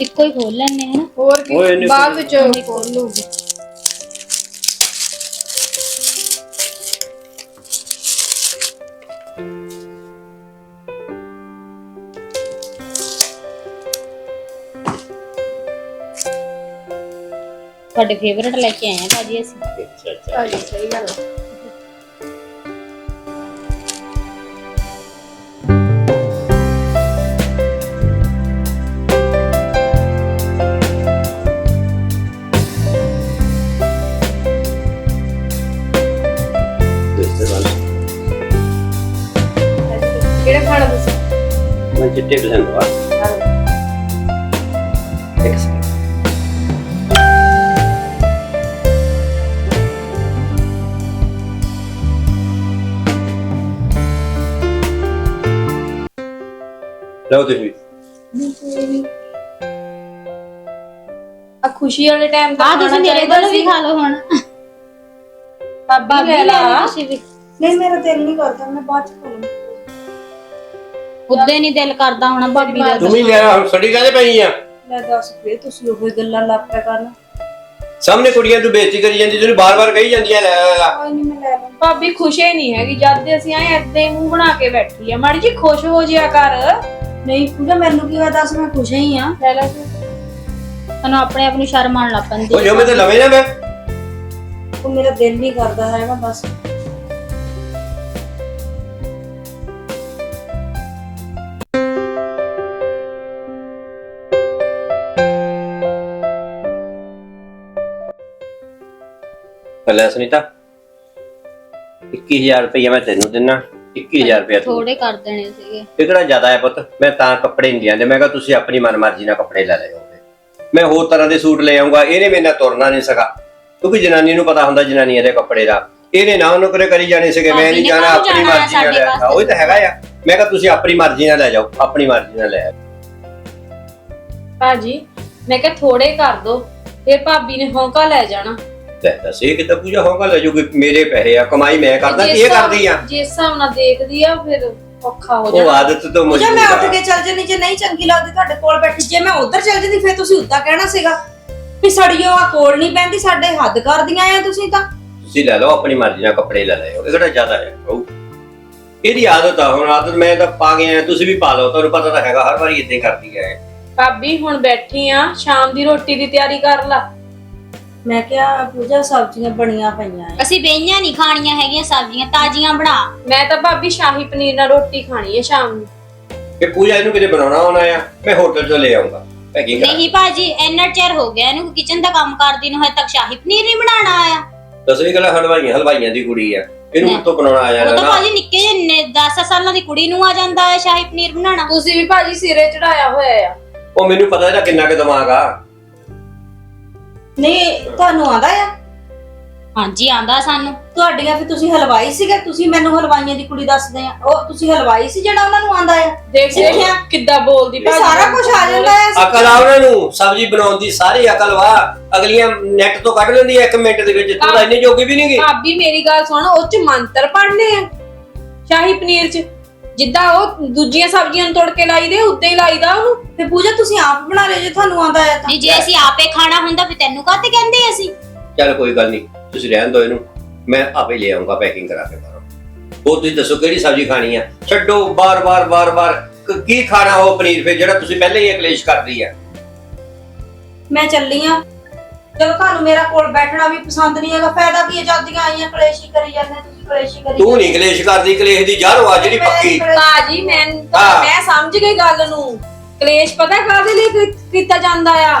ਇੱਕੋ ਹੀ ਖੋਲ ਲੈਣੇ ਹਨ ਹੋਰ ਓਏ ਇਹਨੇ ਬਾਅਦ ਵਿੱਚ ਖੋਲ ਲੂਗੀ ਤੁਹਾਡੇ ਫੇਵਰਟ ਲੈ ਕੇ ਆਏ ਆ ਭਾਜੀ ਅਸੀਂ। ਅੱਛਾ ਅੱਛਾ। ਭਾਜੀ ਸਹੀ ਗੱਲ ਆ। ਚਿੱਟੇ ਪਸੰਦ ਇੱਕ ਲਓ ਤੁਸੀਂ ਆ ਖੁਸ਼ੀ ਵਾਲੇ ਟਾਈਮ ਆ ਤੁਸੀਂ ਮੇਰੇ ਵੱਲੋਂ ਵੀ ਖਾ ਲਓ ਹੁਣ ਭਾਬੀ ਲੈ ਲਾ ਤੁਸੀਂ ਵੀ ਨਹੀਂ ਮੇਰਾ ਦਿਲ ਨਹੀਂ ਕਰਦਾ ਮੈਂ ਬਾਅਦ ਚ ਖਾਣਾ ਉਦੇ ਨਹੀਂ ਦਿਲ ਕਰਦਾ ਹੋਣਾ ਭਾਬੀ ਦਾ ਤੂੰ ਵੀ ਲੈ ਹੁਣ ਸੜੀ ਕਾਹਦੇ ਪਈ ਆ? ਲੈ ਦੱਸ ਫੇਰ ਤੁਸੀਂ ਉਹ ਗੱਲਾਂ ਲੱਗ ਪਿਆ ਕਰਨ। ਸਾਹਮਣੇ ਕੁੜੀਆਂ ਤੂੰ ਬੇਇੱਜ਼ਤੀ ਕਰੀ ਜਾਂਦੀ ਤੈਨੂੰ ਬਾਰ-ਬਾਰ ਕਹੀ ਜਾਂਦੀਆਂ ਲੈ ਲੈ, ਲੈ। ਕੋਈ ਨਹੀਂ ਮੈਂ ਲੈ ਲਵਾਂ ਭਾਬੀ ਖੁਸ਼ੇ ਨਹੀਂ ਹੈਗੀ ਜਦ ਦੇ ਅਸੀਂ ਆਏ ਏਦਾਂ ਹੀ ਮੂੰਹ ਬਣਾ ਕੇ ਬੈਠੀ ਆ। ਮਾੜੀ ਜੀ ਖੁਸ਼ ਹੋ ਜਿਆ ਕਰ। ਨਹੀਂ ਪੂਜਾ ਮੈਨੂੰ ਕੀ ਹੋਇਆ ਦੱਸ ਮੈਂ ਖੁਸ਼ ਹੀ ਆ। ਲੈ ਲੈ ਤੂੰ। ਤੁਹਾਨੂੰ ਆਪਣੇ ਆਪ ਨੂੰ ਸ਼ਰਮ ਆਉਣ ਲੱਗ ਪੈਂਦੀ ਉਹ ਜੋ ਮੈਂ ਤੇ ਲਵੇ ਨਾ ਮੈਂ। ਉਹ ਮੇਰਾ ਦਿਲ ਨਹੀਂ ਕਰਦਾ ਹੈਗਾ ਬਸ। ਲੈ ਸੁਨੀਤਾ। 21000 ਰੁਪਏ ਮੈਂ ਤੈਨੂੰ ਦਿੰਨਾ। 21000 ਰੁਪਏ ਤੂੰ। ਥੋੜੇ ਕਰ ਦੇਣੇ ਸੀਗੇ। ਇਹ ਕਿਹੜਾ ਜ਼ਿਆਦਾ ਹੈ ਪੁੱਤ। ਮੈਂ ਤਾਂ ਕੱਪੜੇ ਨਹੀਂ ਲਿਆਂਦੇ। ਮੈਂ ਕਿਹਾ ਤੁਸੀਂ ਆਪਣੀ ਮਨਮਰਜ਼ੀ ਨਾਲ ਕੱਪੜੇ ਲੈ ਲਿਓਗੇ ਮੈਂ ਹੋਰ ਤਰ੍ਹਾਂ ਦੇ ਸੂਟ ਲੈ ਆਉਂਗਾ ਇਹਨੇ ਮੇਰੇ ਨਾਲ ਤੁਰਨਾ ਨਹੀਂ ਸਕਾ ਕਿਉਂਕਿ ਜਨਾਨੀ ਨੂੰ ਪਤਾ ਹੁੰਦਾ ਜਨਾਨੀਆਂ ਦੇ ਕੱਪੜੇ ਦਾ। ਇਹਨੇ ਨਾ ਉਹਨੂੰ ਕਰੇ ਕਰੀ ਜਾਣੇ ਸੀਗੇ। ਮੈਂ ਨਹੀਂ ਨੇ ਜਾਣਾ ਆਪਣੀ ਮਰਜ਼ੀ ਨਾਲ ਲੈ? ਉਹ ਤਾਂ ਹੈਗਾ ਆ। ਮੈਂ ਕਿਹਾ ਤੁਸੀਂ ਆਪਣੀ ਮਰਜ਼ੀ ਨਾਲ ਲੈ ਜਾਓ। ਆਪਣੀ ਮਰਜ਼ੀ ਨਾਲ ਲੈ ਆਓ। ਭਾਜੀ ਮੈਂ ਕਿਹਾ ਥੋੜੇ ਕਰ ਦੋ। ਫਿਰ ਭਾਬੀ ਨੇ ਹੌਂਕਾ ਲੈ ਜਾਣਾ। ਲੈ ਦੱਸ ਇਹ ਕਿੱਦਾਂ ਪੂਜਾ ਹੋਗਾ ਲੈ ਜੂਗੀ ਮੇਰੇ ਪੈਸੇ ਆ ਕਮਾਈ ਮੈਂ ਕਰਦਾ ਕੀ ਕਰਦੀ ਆ। ਜਿਸ ਹਿਸਾਬ ਨਾਲ ਦੇਖਦੀ ਆ ਫਿਰ ਔਖਾ ਹੋ ਉਹ ਜਾਣਾ। ਆਦਤ ਤੋਂ ਪੂਜਾ ਮੈਂ ਉੱਠ ਮਜਬੂਰ ਕੇ ਆ। ਚੱਲ ਜਣੀ ਜੇ ਨਹੀਂ ਚੰਗੀ ਲੱਗਦੀ ਤੁਹਾਡੇ ਕੋਲ ਬੈਠੀ ਜੇ ਮੈਂ ਉੱਧਰ ਚੱਲ ਜਾਂਦੀ ਫੇਰ ਤੁਸੀਂ ਉੱਦਾਂ ਕਹਿਣਾ ਸੀਗਾ ਵੀ ਸੜੀਓ ਆ ਕੋਲ ਨਹੀਂ ਪੈਂਦੀ ਸਾਡੇ ਹੱਦ ਕਰਦੀਆਂ ਆ ਤੁਸੀਂ ਤਾਂ। ਤੁਸੀਂ ਲੈ ਲਓ ਆਪਣੀ ਮਰਜ਼ੀ ਨਾਲ ਕੱਪੜੇ ਲੈ ਲਿਓ ਇਹ ਕਿਹੜਾ ਜ਼ਿਆਦਾ ਹੈ? ਉਹ ਇਹਦੀ ਆਦਤ ਆ ਹੁਣ ਆਦਤ ਮੈਂ ਤਾਂ ਪਾ ਗਿਆ ਤੁਸੀਂ ਵੀ ਪਾ ਲਓ ਤੁਹਾਨੂੰ ਪਤਾ ਤਾਂ ਹੈਗਾ ਹਰ ਵਾਰੀ ਇਦਾਂ ਹੀ ਕਰਦੀ ਹੈ ਭਾਬੀ ਹੁਣ ਬੈਠੀ ਆ ਸ਼ਾਮ ਦੀ ਰੋਟੀ ਦੀ ਤਿਆਰੀ ਕਰ ਲਾ। ਮੈਂ ਕਿਹਾ ਪੂਜਾ ਸਬਜ਼ੀਆਂ ਬਣੀਆਂ ਪਈਆਂ ਆ ਅਸੀਂ ਬੇਈਆਂ ਨਹੀਂ ਖਾਣੀਆਂ ਹੈਗੀਆਂ ਸਬਜ਼ੀਆਂ ਤਾਜ਼ੀਆਂ ਬਣਾ। ਮੈਂ ਤਾਂ ਭਾਬੀ ਸ਼ਾਹੀ ਪਨੀਰ ਨਾਲ ਰੋਟੀ ਖਾਣੀ ਹੈ ਸ਼ਾਮ ਨੂੰ। ਕਿ ਪੂਜਾ ਇਹਨੂੰ ਕਿਤੇ ਬਣਾਉਣਾ ਹੋਣਾ ਆ? ਮੈਂ ਹੋਟਲ ਤੋਂ ਲੈ ਆਉਂਗਾ ਪੈਕਿੰਗ ਕਰਾ? ਨਹੀਂ ਭਾਜੀ ਇੰਨਾ ਚਿਰ ਹੋ ਗਿਆ ਇਹਨੂੰ ਕਿਚਨ ਦਾ ਕੰਮ ਕਰਦੀ ਨੂੰ ਹਜੇ ਤੱਕ ਸ਼ਾਹੀ ਪਨੀਰ ਨਹੀਂ ਬਣਾਉਣਾ ਆਇਆ। ਦਸਵੀਂ ਕਲਾ ਹਲਵਾਈਆਂ ਹਲਵਾਈਆਂ ਦੀ ਕੁੜੀ ਆ। ਇਹਨੂੰ। ਕਿੱਥੋਂ ਬਣਾਉਣਾ ਆ ਉਹ ਜਾਣਾ ਤਾਂ ਨਾ? ਭਾਜੀ ਨਿੱਕੇ ਜਿਹੇ 10 ਸਾਲਾਂ ਦੀ ਕੁੜੀ ਨੂੰ ਆ ਜਾਂਦਾ ਹੈ ਸ਼ਾਹੀ ਪਨੀਰ ਬਣਾਉਣਾ। ਤੁਸੀਂ ਵੀ ਭਾਜੀ ਸਿਰੇ ਚੜਾਇਆ ਹੋਇਆ ਆ। ਉਹ ਮੈਨੂੰ ਪਤਾ ਇਹਦਾ ਕਿੰਨਾ ਕੁ ਦਿਮਾਗ ਆ। ਨਹੀਂ ਤੁਹਾਨੂੰ ਆਂਦਾ ਆ? ਹਾਂਜੀ ਆਂਦਾ ਸਾਨੂੰ। ਤੁਹਾਡੀਆਂ ਫਿਰ ਤੁਸੀਂ ਹਲਵਾਈ ਸੀਗੇ ਤੁਸੀਂ ਮੈਨੂੰ ਹਲਵਾਈਆਂ ਦੀ ਕੁੜੀ ਦੱਸਦੇ ਆ। ਉਹ ਤੁਸੀਂ ਹਲਵਾਈ ਸੀ ਜਿਹੜਾ ਉਹਨਾਂ ਨੂੰ ਆਂਦਾ ਆ? ਦੇਖ ਸਿੱਖਿਆ। ਕਿੱਦਾਂ ਬੋਲਦੀ ਵੀ ਸਾਰਾ ਕੁਝ ਆ ਜਾਂਦਾ ਆ ਅਕਲ ਆ ਉਹਨਾਂ ਨੂੰ ਸਬਜ਼ੀ ਬਣਾਉਣ ਦੀ ਸਾਰੀ ਅਕਲ ਵਾ। ਅਗਲੀਆਂ ਨੈਟ ਤੋਂ ਕੱਢ ਲੈਂਦੀ ਆ 1 ਮਿੰਟ ਦੇ ਵਿੱਚ ਤੂੰ ਤਾਂ ਇੰਨੇ ਜੋਗੀ ਵੀ ਨਹੀਂਗੀ ਭਾਬੀ ਮੇਰੀ ਗੱਲ ਸੁਣ ਉਹ ਚ ਮੰਤਰ ਪੜਨੇ ਆ। ਸ਼ਾਹੀ ਪਨੀਰ ਚ। ਜਿੱਦਾਂ ਉਹ ਦੂਜੀਆਂ ਸਬਜ਼ੀਆਂ ਨੂੰ ਤੋੜ ਕੇ ਲਾਈਦੇ ਉਦਾਂ ਹੀ ਲਾਈਦਾ ਉਹਨੂੰ। ਫਿਰ ਪੂਜਾ ਤੁਸੀਂ ਆਪ ਬਣਾ ਲਿਓ ਜੇ ਤੁਹਾਨੂੰ ਆਂਦਾ ਆ ਤਾਂ। ਨਹੀਂ ਜੇ ਅਸੀਂ ਆਪੇ ਖਾਣਾ ਹੁੰਦਾ ਫਿਰ ਤੈਨੂੰ ਕਾਹਤੇ ਕਹਿੰਦੇ ਅਸੀਂ? ਚੱਲ ਕੋਈ ਗੱਲ ਨਹੀਂ ਤੁਸੀਂ ਰਹਿਣ ਦਿਓ ਇਹਨੂੰ। ਮੈਂ ਆਪੇ ਲੈ ਆਉਂਗਾ ਪੈਕਿੰਗ ਕਰਾ ਕੇ ਬਾਹਰੋਂ। ਉਹ ਤੁਸੀਂ ਦੱਸੋ ਕਿਹੜੀ ਸਬਜ਼ੀ ਖਾਣੀ ਆ? ਛੱਡੋ ਬਾਰ-ਬਾਰ ਬਾਰ-ਬਾਰ ਕ- ਕੀ ਖਾਣਾ ਉਹ ਪਨੀਰ ਫਿਰ ਜਿਹੜਾ ਤੁਸੀਂ ਪਹਿਲੇ ਹੀ ਇਹ ਕਲੇਸ਼ ਕਰਦੀ ਆ? ਮੈਂ ਚੱਲੀ ਆ। ਜਦੋਂ ਤੁਹਾਨੂੰ ਮੇਰਾ ਕੋਲ ਬੈਠਣਾ ਵੀ ਪਸੰਦ ਨਹੀਂ ਹੈਗਾ ਫਾਇਦਾ ਕੀ ਹੈ ਜਾਂਦੀਆਂ ਆਈਆਂ ਕਲੇਸ਼ੀ ਕਰੀ ਜਾਂਦੇ ਤੁਸੀਂ। ਕਲੇਸ਼ੀ ਕਰੀ ਤੂੰ ਨਹੀਂ ਕਲੇਸ਼ ਕਰਦੀ ਕਲੇਸ਼ ਦੀ ਜੜ ਆ ਜਿਹੜੀ ਪੱਕੀ। ਭਾਜੀ ਮੈਂ ਹਾਂ। ਮੈਂ ਸਮਝ ਗਈ ਗੱਲ ਨੂੰ। ਕਲੇਸ਼ ਪਤਾ ਕਾਹਦੇ ਲਈ ਕੀ- ਕੀਤਾ ਜਾਂਦਾ ਆ?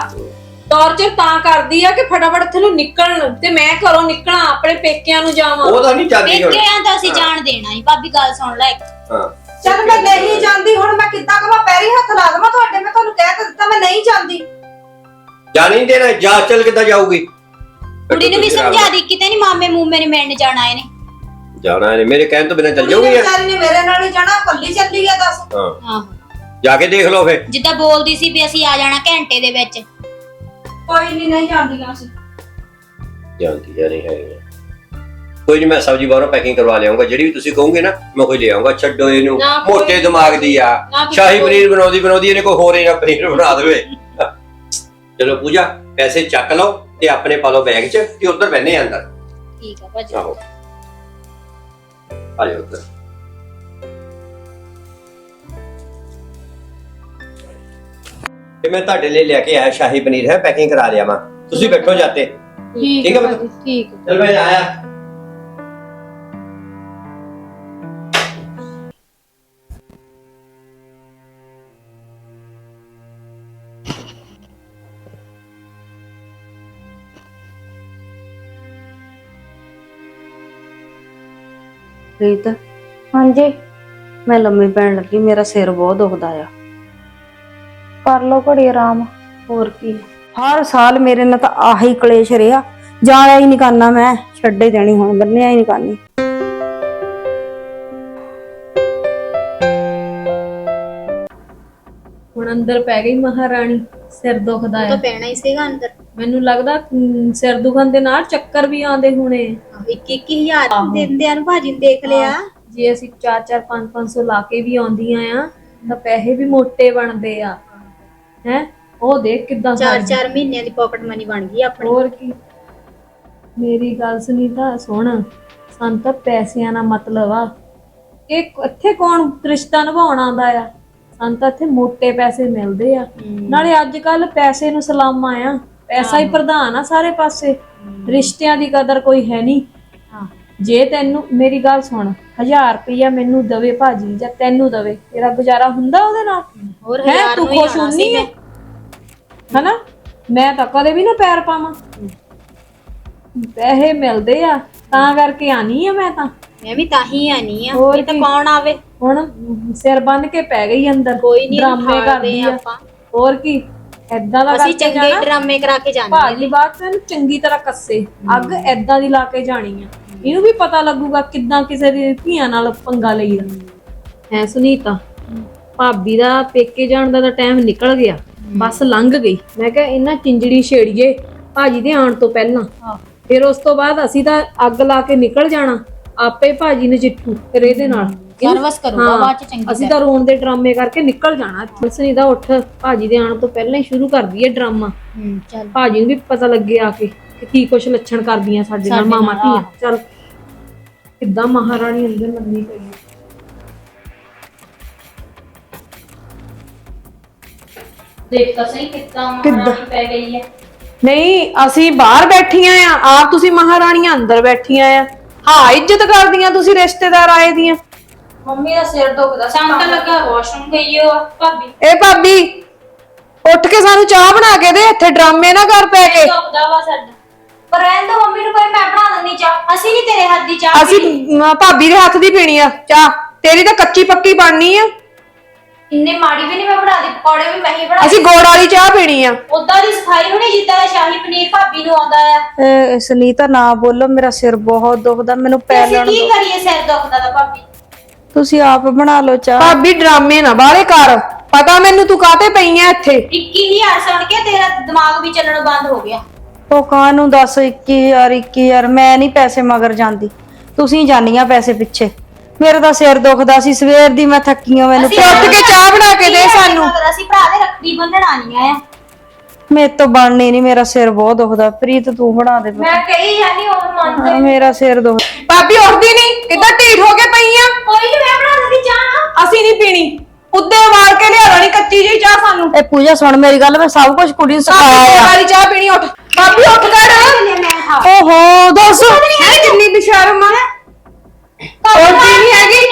ਟੌਰਚਰ ਤਾਂ ਕਰਦੀ ਆ ਕਿ ਫਟਾਫਟ ਇੱਥੇ ਨੂੰ ਨਿਕਲਣ ਤੇ ਮੈਂ ਘਰੋਂ ਨਿਕਲਾਂ ਆਪਣੇ ਪੇਕਿਆਂ ਨੂੰ ਜਾਵਾਂ। ਉਹ ਤਾਂ ਨਹੀਂ ਚਾਹਦੀ ਹੁਣ। ਪੇਕਿਆਂ ਤਾਂ ਅਸੀਂ। ਜਾਣ ਦੇਣਾ ਹੀ ਭਾਬੀ ਗੱਲ ਸੁਣ ਲੈ ਇੱਕ। ਹਾਂ। ਚੱਲ ਮੈਂ ਨਹੀਂ ਜਾਂਦੀ ਹੁਣ ਮੈਂ ਕਿੱਦਾਂ ਕਹਾਂ? ਪੈਰੀ ਹੱਥ ਲਾ ਦੇਵਾਂ ਤੁਹਾਡੇ ਮੈਂ ਤੁਹਾਨੂੰ ਕਹਿ ਤਾਂ ਦਿੱਤਾ ਮੈਂ ਨਹੀਂ ਜਾਂਦੀ। ਜਾ ਨਹੀਂ ਦੇਣਾ ਜਾ ਚੱਲ ਕਿੱਦਾਂ ਜਾਊਗੀ? ਕੁੜੀ ਨੂੰ ਵੀ ਸਮਝਾ ਦੀ ਕਿਤੇ ਨਹੀਂ ਮਾਮੇ ਮੂਮੇ ਨੇ ਮਿਲਣ ਜਾਣਾ ਇਹਨੇ। ਜਾਣਾ ਇਹਨੇ। ਮੇਰੇ ਕਹਿਣ ਤੋਂ ਬਿਨਾਂ ਚੱਲ ਨੇ ਜਾਊਗੀ ਯਾਰ। ਵਿਚਾਰੀ ਨੇ ਮੇਰੇ ਨਾਲ ਹੀ ਜਾਣਾ ਕੱਲੀ ਚੱਲੀ ਆ ਦੱਸ। ਹਾਂ। ਆਹੋ ਜਾ ਕੇ ਦੇਖ ਲਓ ਫੇ। ਜਿੱਦਾਂ ਬੋਲਦੀ ਸੀ ਵੀ ਅਸੀਂ ਆ ਜਾਣਾ ਘੰਟੇ ਦੇ ਵਿੱਚ। ਕੋਈ ਨਹੀਂ ਨਹੀਂ ਜਾਂਦੀਆਂ ਸੀ ਜਾਂਦੀ ਜਾਂ ਨਹੀਂ ਹੈ ਕੋਈ ਨਹੀਂ ਮੈਂ ਸਬਜ਼ੀ ਬਾਹਰੋਂ ਪੈਕਿੰਗ ਕਰਵਾ ਲਿਆਉਂਗਾ। ਜਿਹੜੀ ਵੀ ਤੁਸੀਂ ਕਹੋਗੇ ਨਾ ਮੈਂ ਕੋਈ ਲੈ ਆਉਂਗਾ। ਛੱਡੋ ਇਹਨੂੰ। ਨਾ ਕੋਈ- ਮੋਟੇ ਦਿਮਾਗ ਦੀ ਆ। ਨਾ ਕੋਈ- ਸ਼ਾਹੀ ਪਨੀਰ ਬਣਾਉਂਦੀ ਬਣਾਉਂਦੀ ਇਹਨੇ ਕੋਈ ਹੋਰ ਇਹਦਾ ਪਨੀਰ ਬਣਾ ਦੇਵੇ। ਚਲੋ ਪੂਜਾ ਪੈਸੇ ਚੱਕ ਲਓ ਤੇ ਆਪਣੇ ਪਾ ਲਓ ਬੈਗ 'ਚ ਤੇ ਉੱਧਰ ਬੈਨੇ ਅੰਦਰ। ਠੀਕ ਆ ਭਾਜੀ। ਆਹੋ। ਆ ਜਾਓ ਉੱਧਰ ਤੇ ਮੈਂ ਤੁਹਾਡੇ ਲਈ ਲੈ ਕੇ ਆਇਆ ਸ਼ਾਹੀ ਪਨੀਰ ਹੈ ਪੈਕਿੰਗ ਕਰਾ ਲਿਆ ਵਾ ਤੁਸੀਂ ਬੈਠੋ ਜਾਤੇ। ਠੀਕ ਠੀਕ ਹੈ ਹੈ ਭਾਜੀ, ਭਾਜੀ ਠੀਕ ਹੈ। ਚਲ ਮੈਂ ਆਇਆ। ਰੀਤ ਹਾਂਜੀ। ਮੈਂ ਲੰਮੀ ਪੈਣ ਲੱਗੀ ਮੇਰਾ ਸਿਰ ਬਹੁਤ ਦੁਖਦਾ ਆ। ਕਰ ਲਓ ਘੜੀ ਆਰਾਮ। ਹੋਰ ਕੀ? ਹਰ ਸਾਲ ਮੇਰੇ ਨਾਲ ਤਾਂ ਆਹੀ ਕਲੇਸ਼ ਰਿਹਾ। ਜਾਇਆ ਹੀ ਨਹੀਂ ਕਰਨਾ ਮੈਂ ਛੱਡੇ ਦੇਣੀ ਹੁਣ ਬੰਨਿਆ ਹੀ ਨਹੀਂ ਕਰਨੀ। ਹੁਣ ਅੰਦਰ ਪੈ ਗਈ ਮਹਾਰਾਣੀ ਸਿਰ ਦੁਖਦਾ ਤਾਂ ਪੈਣਾ ਹੀ ਸੀਗਾ ਅੰਦਰ। ਮੈਨੂੰ ਲੱਗਦਾ ਅਮ, ਸਿਰ ਦੁਖਣ ਦੇ ਨਾਲ ਚੱਕਰ ਵੀ ਆਉਂਦੇ ਹੋਣੇ। ਇੱਕ ਇੱਕ ਹਜ਼ਾਰ ਦਿੰਦੇ ਆ ਨੂੰ ਭਾਜੀ ਨੂੰ ਦੇਖ ਲਿਆ। ਜੇ ਅਸੀਂ 4-4 5-500 ਲਾ ਕੇ ਵੀ ਆਉਂਦੀਆਂ ਆ ਤਾਂ ਪੈਸੇ ਵੀ ਮੋਟੇ ਬਣਦੇ ਆ। ਹੈ? ਉਹ ਦੇਖ ਕਿਦਾਂ ਚਾਰ ਚਾਰ ਮਹੀਨਿਆਂ ਦੀ ਪਾਕਟ ਮਨੀ ਬਣ ਗਈ ਆਪਣੀ। ਹੋਰ ਕੀ। ਮੇਰੀ ਗੱਲ ਸੁਣੀ ਤਾਂ ਸੁਣ। ਸਾਨੂੰ ਤਾਂ ਪੈਸਿਆਂ ਨਾਲ ਮਤਲਬ ਆ। ਇਹ ਇੱਥੇ ਕੌਣ ਰਿਸ਼ਤਾ ਨਿਭਾਉਣ ਆਉਂਦਾ ਆ? ਸਾਨੂੰ ਤਾਂ ਇੱਥੇ ਮੋٹے ਪੈਸੇ ਮਿਲਦੇ ਆ। ਨਾਲੇ ਅੱਜ ਕੱਲ ਪੈਸੇ ਨੂੰ ਸਲਾਮਾਂ ਆ। ਪੈਸਾ ਹੀ ਪ੍ਰਧਾਨ ਆ ਸਾਰੇ ਪਾਸੇ। ਰਿਸ਼ਤਿਆਂ ਦੀ ਕਦਰ ਕੋਈ ਹੈ ਨਹੀਂ। ਜੇ ਤੈਨੂੰ ਮੇਰੀ ਗੱਲ ਸੁਣ 1000 ਰੁਪਈਆ ਮੈਨੂੰ ਦਵੇ ਭਾਜੀ ਜਾਂ ਤੈਨੂੰ ਦਵੇ ਤੇਰਾ ਗੁਜ਼ਾਰਾ ਹੁੰਦਾ ਉਹਦੇ ਨਾਲ? ਹੋਰ ਹੈ ਤੂੰ ਹੀ ਖੁਸ਼ ਹੁੰਨੀ ਹੈ? ਹਨਾ? ਮੈਂ ਤਾਂ ਕਦੇ ਵੀ ਨਾ ਪੈਰ ਪਾਵਾਂ। ਪੈਸੇ ਮਿਲਦੇ ਆ ਤਾਂ ਕਰਕੇ ਆਨੀ ਆ ਮੈਂ ਤਾਂ। ਮੈਂ ਵੀ ਤਾਂ ਹੀ ਆਨੀ ਆ। ਹੋਰ ਇਹ ਤਾਂ? ਕੌਣ ਆਵੇ? ਹੁਣ ਸਿਰ ਬੰਨ ਕੇ ਪੈ ਗਈ ਅੰਦਰ। ਕੋਈ ਨੀ, ਡਰਾਮੇ ਦਿਖਾਉਂਦੇ ਕਰਦੀ ਆ। ਆਪਾਂ। ਹੋਰ ਕੀ। ਐਦਾਂ ਦਾ ਅਸੀਂ ਕਰਕੇ ਚੰਗੇ ਜਾਣਾ। ਡਰਾਮੇ ਕਰਾ ਕੇ ਜਾਂਦੇ ਭਾਜੀ ਬਾਤ ਤੈਨੂੰ ਚੰਗੀ ਤਰ੍ਹਾਂ ਕੱਸੇ। ਅੱਗ ਐਦਾਂ ਦੀ ਲਾ ਕੇ ਜਾਣੀ ਆ। ਇਹਨੂੰ ਵੀ ਪਤਾ ਲੱਗੂਗਾ ਕਿੱਦਾਂ ਕਿਸੇ ਦੀ ਧੀਆਂ ਨਾਲ ਪੰਗਾ ਲਈਦਾ ਹੈ ਸੁਨੀਤਾ ਭਾਬੀ ਦਾ ਪੇਕੇ ਜਾਣ ਦਾ ਤਾਂ ਟਾਈਮ ਨਿਕਲ ਗਿਆ। ਬੱਸ ਲੰਘ ਗਈ। ਮੈਂ ਕਿਹਾ ਇਹਨਾਂ ਚਿੰਜੜੀ ਛੇੜੀਏ ਭਾਜੀ ਦੇ ਆਉਣ ਤੋਂ ਪਹਿਲਾਂ। ਫਿਰ ਉਸ ਤੋਂ ਬਾਅਦ ਅਸੀਂ ਤਾਂ ਅੱਗ ਲਾ ਕੇ ਨਿਕਲ ਜਾਣਾ। ਆਪੇ ਭਾਜੀ ਨੇ ਜਿੱਠੂ ਫਿਰ ਇਹਦੇ ਨਾਲ। ਸਰਵਿਸ ਕਰੂਗਾ ਬਾਅਦ ਚ ਚੰਗੀ ਅਸੀਂ ਤਾਂ ਰੋਣ ਦੇ ਡਰਾਮੇ ਕਰਕੇ ਨਿਕਲ ਜਾਣਾ। ਸੁਨੀਤਾ ਉੱਠ ਭਾਜੀ ਦੇ ਆਉਣ ਤੋਂ ਪਹਿਲਾਂ ਹੀ ਸ਼ੁਰੂ ਕਰਦੀ ਹੈ ਡਰਾਮਾ। ਹੂੰ ਚੱਲ। ਭਾਜੀ ਨੂੰ ਵੀ ਪਤਾ ਲੱਗੇ ਆ ਕੇ ਕਿ ਕੀ ਕੁਛ ਲੱਛਣ ਕਰਦੀਆਂ ਸਾਡੇ ਨਾਲ ਸਾਡੇ ਮਾਮਾ ਨਾਲ, ਧੀਆਂ। ਚਲ ਕਿੱਦਾਂ ਮਹਾਰਾਣੀ ਅੰਦਰ ਮੰਨੀ ਪਈ ਹੈ। ਦੇਖ ਤਾਂ ਸਹੀ ਕਿੱਦਾਂ ਮਹਾਰਾਣੀ ਪੈ ਗਈ ਹੈ ਨਹੀਂ ਅਸੀਂ ਬਾਹਰ ਬੈਠੀਆਂ ਆ। ਆਪ ਤੁਸੀਂ ਮਹਾਰਾਣੀਆਂ ਅੰਦਰ ਬੈਠੀਆਂ ਆ। ਹਾਂ ਇੱਜ਼ਤ ਕਰਦੀਆਂ ਤੁਸੀਂ ਰਿਸ਼ਤੇਦਾਰ ਆਏ ਦੀਆਂ। ਮੰਮੀ ਦਾ ਸਿਰ ਦੁਖਦਾ ਸਾਨੂੰ ਤਾਂ ਲੱਗਾ ਵਾਸ਼ਰੂਮ ਗਈ ਹੋ ਭਾਬੀ। ਏ ਭਾਬੀ ਉੱਠ ਕੇ ਸਾਨੂੰ ਚਾਹ ਬਣਾ ਕੇ ਦੇ ਇੱਥੇ ਡਰਾਮੇ ਨਾ ਕਰ ਪੈ ਕੇ। ਦੁਖਦਾ ਵਾ ਸਾਡਾ। ਪਰ ਰਹਿਣ ਦੋ ਮੰਮੀ ਨੂੰ ਕੋਈ ਮੈਂ ਬਣਾ ਦਿੰਦੀ ਚਾਹ। ਅਸੀਂ ਨਹੀਂ ਤੇਰੇ ਹੱਥ ਦੀ ਚਾਹ ਅਸੀਂ ਮ, ਭਾਬੀ ਦੇ ਹੱਥ ਦੀ ਪੀਣੀ ਆ ਚਾਹ। ਤੇਰੀ ਤਾਂ ਕੱਚੀ ਪੱਕੀ ਬਣਨੀ ਆ। ਇੰਨੇ ਮਾੜੀ ਵੀ ਨਹੀਂ ਮੈਂ ਬਣਾ ਦੀ ਪਕੌੜੇ ਵੀ ਮੈਂ ਹੀ ਬਣਾ ਅਸੀਂ ਗੋੜ ਵਾਲੀ ਚਾਹ ਪੀਣੀ ਆ। ਉਦਾਂ ਦੀ ਸਿਖਾਈ ਹੋਣੀ ਜਿੱਦਾਂ ਦਾ ਸ਼ਾਹੀ ਪਨੀਰ ਭਾਬੀ ਨੂੰ ਆਉਂਦਾ ਆ। ਏ ਸੁਨੀਤਾ ਨਾ ਬੋਲੋ ਮੇਰਾ ਸਿਰ ਬਹੁਤ ਦੁਖਦਾ ਮੈਨੂੰ ਪੈ ਅਸੀਂ ਲੈਣ ਕੀ ਕਰੀਏ ਸਿਰ ਦੁਖਦਾ ਤਾਂ ਭਾਬੀ। ਤੁਸੀਂ ਆਪ ਬਣਾ ਲਓ ਚਾਹ। ਭਾਬੀ ਡਰਾਮੇ ਨਾ ਬਾਹਲੇ ਕਰ। ਪਤਾ ਮੈਨੂੰ ਤੂੰ ਕਾਤੇ ਪਈ ਆ ਇੱਥੇ? 21000 ਸੁਣ ਕੇ ਤੇਰਾ ਦਿਮਾਗ ਵੀ ਚੱਲਣਾ ਬੰਦ ਹੋ ਗਿਆ। ਉਹ ਕਾਹਨੂੰ ਦੱਸ 21000 21000 ਮੈਂ ਨਹੀਂ ਪੈਸੇ ਮਗਰ ਜਾਂਦੀ। ਤੁਸੀਂ ਜਾਨੀਆਂ ਪੈਸੇ ਪਿੱਛੇ। ਮੇਰੇ ਤਾਂ ਸਿਰ ਦੁਖਦਾ ਸੀ ਸਵੇਰ ਦੀ ਮੈਂ ਥੱਕੀ ਹਾਂ ਮੈਨੂੰ ਅਸੀਂ ਉੱਠ ਕੇ ਚਾਹ ਬਣਾ ਕੇ ਦੇ ਸਾਨੂੰ। ਅਸੀਂ ਭਰਾ ਦੇ ਰੱਖੜੀ ਬੰਨਣ ਆਣੀਆਂ ਆ। ਮੇਰੇ ਤੋਂ ਬਣਨੀ ਨਹੀਂ ਮੇਰਾ ਸਿਰ ਬਹੁਤ ਦੁਖਦਾ। ਪ੍ਰੀਤ ਤੂੰ ਬਣਾ ਦੇ। ਪੁੱਤ। ਮੈਂ ਕਹੀ ਜਾਨੀ ਉਹ ਮੰਨ ਹਾਂ, ਮੇਰਾ ਸਿਰ ਦੁਖ ਭਾਬੀ ਉੱਠਦੀ ਨਹੀਂ ਕਿੱਦਾਂ ਢੀਠ ਹੋ ਕੇ ਪਈ ਆ? ਕੋਈ ਨਹੀਂ ਮੈਂ ਬਣਾ ਦਿੰਦੀ ਚਾਹ। ਅਸੀਂ ਨਹੀਂ ਪੀਣੀ। ਉੱਦੇ ਵਾਲ ਕੇ ਲਿਆ ਲੈਣੀ ਕੱਚੀ ਜਿਹੀ ਚਾਹ ਸਾਨੂੰ। ਇਹ ਪੂਜਾ ਸੁਣ ਮੇਰੀ ਗੱਲ ਮੈਂ ਸਭ ਕੁਝ ਕੁੜੀ ਨੂੰ ਸਿਖਾਇਆ ਵਾਲੀ ਚਾਹ ਪੀਣੀ ਉੱਠ। ਭਾਬੀ ਉੱਠ ਕਰ। ਆ ਓਹੋ ਦੱਸ। ਹੈ ਕਿੰਨੀ ਬਿਸ਼ਰਮ ਆ। ਉੱਠਦੀ ਨਹੀਂ ਹੈਗੀ।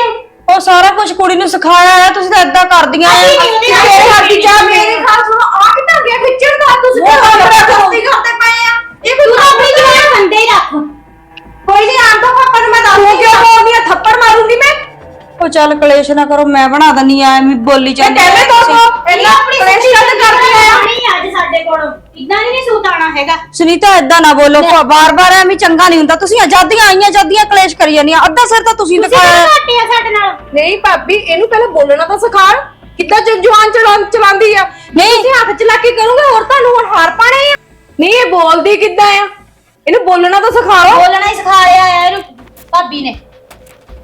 ਉਹ ਸਾਰਾ ਕੁਝ ਕੁੜੀ ਨੂੰ ਸਿਖਾਇਆ ਹੈ ਤੁਸੀਂ ਤਾਂ ਏਦਾਂ ਕਰਦੀਆਂ ਆ ਤੇਰੇ ਹੱਥ ਦੀ ਚਾਹ ਮੇਰੀ ਖਾਸ ਸੁਣੋ ਆ ਕਿੱਦਾਂ ਗਿਆ ਖਿੱਚਣ ਦਾ ਤੁਸੀਂ ਉਹ ਹੱਥ ਰੱਖ। ਦੋਸਤੀ ਕਰਦੇ ਪਏ ਆ। ਇਹ ਕੋਈ ਤੂੰ ਆਪਣੀ ਜਵਾਨ ਬੰਦੇ ਹੀ ਰੱਖ। ਕੋਈ ਨਹੀਂ ਆਣ ਦੋ ਪਾਪਾ ਨੂੰ ਮੈਂ ਦੱਸ ਤੂੰ ਕਿਉਂ ਬੋਲਦੀ ਆ? ਥੱਪੜ ਮਾਰੂੰਗੀ ਮੈਂ। ਉਹ ਚੱਲ ਕਲੇਸ਼ ਨਾ ਕਰੋ ਮੈਂ ਬਣਾ ਦਨੀ ਆ ਐਵੇਂ ਬੋਲੀ ਤੇ ਜਾਂਦੀ ਪਹਿਲੇ ਤੋਂ ਇਹ ਇੰਨਾ ਕਰ ਕਰਦੀ ਆ ਨਹੀਂ ਅੱਜ ਸਾਡੇ ਕੋਲੋਂ? ਇਦਾਂ ਨਹੀਂ ਸੂਤ ਆਣਾ ਹੈਗਾ? ਸੁਨੀਤਾ ਏਦਾਂ ਨਾ ਬੋਲੋ ਬਾਰ-ਬਾਰ ਐਵੇਂ ਚੰਗਾ ਨਹੀਂ ਹੁੰਦਾ। ਤੁਸੀਂ ਆਜ਼ਾਦੀਆਂ ਆਈਆਂ ਆਜ਼ਾਦੀਆਂ ਕਲੇਸ਼ ਕਰੀ ਜਾਂਦੀਆਂ। ਅੱਧਾ ਸਿਰ ਤਾਂ ਤੁਸੀਂ ਦਿਖਾਇਆ ਹੈ। ਘਾਟੇ ਆ ਸਾਡੇ ਨਾਲ? ਨਹੀਂ ਭਾਬੀ ਇਹਨੂੰ ਪਹਿਲਾਂ ਬੋਲਣਾ ਤਾਂ ਸਿਖਾ। ਕਿੱਦਾਂ ਜ- ਜਵਾਨ ਚਲਾ ਚਲਾਉਂਦੀ ਆ? ਨਹੀਂ। ਤੁਸੀਂ ਹੱਥ ਚਲਾ ਕੇ ਕਰੋਗੇ ਹੋਰ ਤੁਹਾਨੂੰ ਹੁਣ ਹਾਰ ਪਾਣੇ ਆ? ਨਹੀਂ ਇਹ ਬੋਲਦੀ ਕਿੱਦਾਂ ਆ? ਇਹਨੂੰ ਬੋਲਣਾ ਤਾਂ ਸਿਖਾ ਲਓ। ਬੋਲਣਾ ਹੀ ਸਿਖਾਇਆ ਆ ਇਹਨੂੰ ਭਾਬੀ ਨੇ।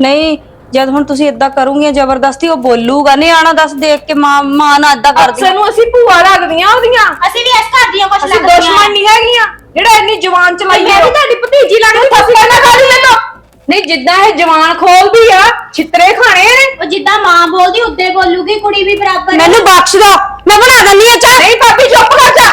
ਨਹੀਂ ਜਦ ਹੁਣ ਤੁਸੀਂ ਏਦਾਂ ਕਰੋਗੀਆਂ ਜ਼ਬਰਦਸਤੀ ਉਹ ਬੋਲੂਗਾ। ਨਹੀਂ ਆਣਾ ਦੱਸ ਦੇਖ ਕੇ ਮਾਂ ਮਾਂ ਨਾ ਏਦਾਂ ਕਰਦੀ ਅਕਸਰ ਨੂੰ ਅਸੀਂ ਭੂਆ ਲੱਗਦੀਆਂ ਉਹਦੀਆਂ। ਅਸੀਂ ਵੀ ਇਸ ਘਰ ਦੀਆਂ ਕੁਛ ਅਸੀਂ ਲੱਗਦੀਆਂ ਦੁਸ਼ਮਣ ਨਹੀਂ ਹੈਗੀਆਂ। ਜਿਹੜਾ ਇੰਨੀ ਜਵਾਨ ਚਲਾਈ ਮੈਂ ਵੀ ਤੁਹਾਡੀ ਭਤੀਜੀ ਲੱਗਦੀ ਤੁਸੀਂ ਨਾ ਕਰ ਮੈਨੂੰ। ਨਹੀਂ ਜਿੱਦਾਂ ਇਹ ਜਵਾਨ ਖੋਲਦੀ ਆ ਛਿੱਤਰੇ ਖਾਣੇ ਨੇ ਉਹ ਜਿੱਦਾਂ ਮਾਂ ਬੋਲਦੀ ਉੱਦੇ ਬੋਲੂਗੀ ਕੁੜੀ ਵੀ ਬਰਾਬਰ ਮੈਨੂੰ ਬਖਸ਼ ਦੋ। ਮੈਂ ਬਣਾ ਦਨੀ ਆ ਚਾਹ। ਨਹੀਂ ਭਾਬੀ ਚੁੱਪ ਕਰ ਜਾ।